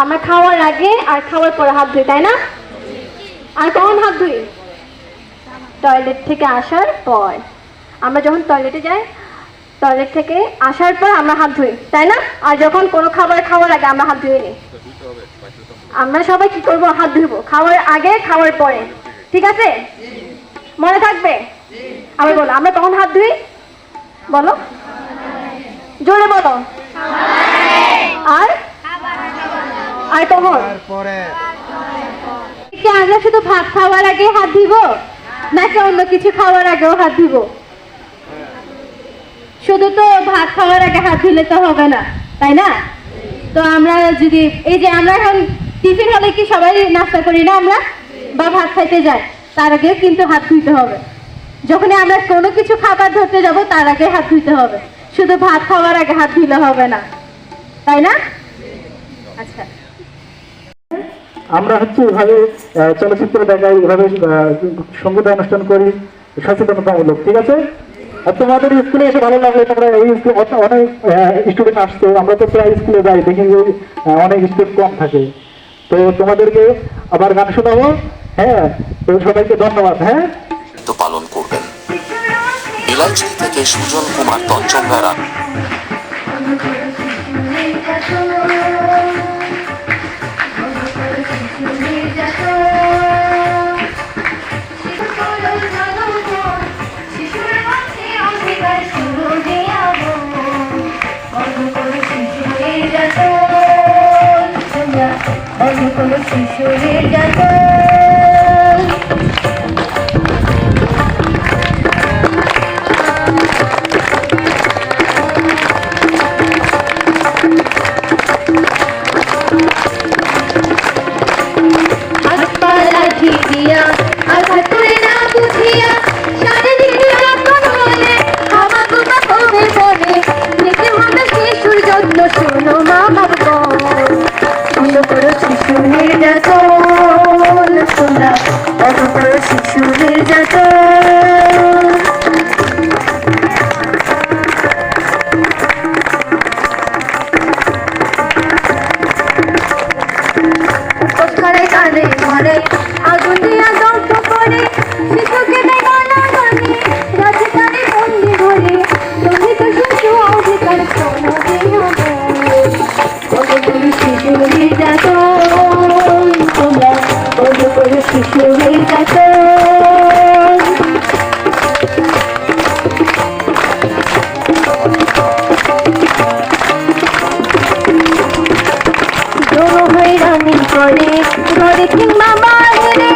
আমরা খাওয়ার আগে আর খাওয়ার পরে হাত ধুই, তাই না? আর কখন হাত ধুই? টয়লেট থেকে আসার পর। আমরা যখন টয়লেটে যাই, টয়লেট থেকে আসার পর আমরা হাত ধুই, তাই না? আর যখন কোনো খাবার খাওয়ার আগে আমরা হাত ধুয়ে নিই আমরা সবাই কি করব? হাত ধুবো খাওয়ার আগে, খাওয়ার পরে। ঠিক আছে? মনে থাকবে? আমি বলো, আমরা কখন হাত ধুই? বলো। জোরে বলো আর আর কখন তারপরে। আমরা শুধু ভাত খাওয়ার আগে হাত দিব নাকি অন্য কিছু খাওয়ার আগেও হাত দিব? শুধু তো ভাত খাওয়ার আগে হাত ধুলে তো হবে না তাই না? তো আমরা যদি এই যে আমরা এখন টিফিন হলে কি সবাই নাস্তা করি না আমরা? বা ভাত খাইতে যাই তার আগে কিন্তু হাত ধুইতে হবে। যখনই আমরা কোনো কিছু খাবার ধরতে যাব তার আগে হাত ধুইতে হবে। শুধু ভাত খাওয়ার আগে হাত ধুলে হবে না তাই না? আচ্ছা। আমরা হচ্ছে এভাবে চলচ্চিত্র দেখাই, এভাবে সংগীত অনুষ্ঠান করি, সচেতনতামূলক, ঠিক আছে? আর তোমাদের স্কুলে এসে ভালো লাগল তোমরা এই স্কুলে অনেক স্টুডেন্ট আসতো, আমরা তো প্রায় স্কুলে যাই, দেখি যে অনেক স্টুডেন্ট কম থাকে। তো তোমাদেরকে আবার গান শোনাবো হ্যাঁ? তো সবাইকে ধন্যবাদ হ্যাঁ? দায়িত্ব পালন করবেন। বিলাইচুরি থেকে সুজন কুমার তঞ্চঙ্গারা শিশুরের যত de করে ঘরে কিংবা বাইরে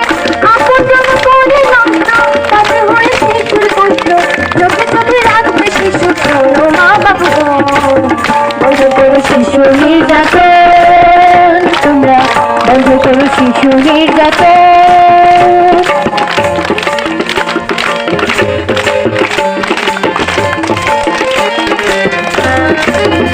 আপন করে নষ্ট তাতে হয়ে শিশুর কষ্ট চোখে চোখে রাখবে শিশু মা বাবু বন্ধ করো শিশু নির্যাতন, তোমরা বন্ধ করো শিশু নির্যাতন। শিশু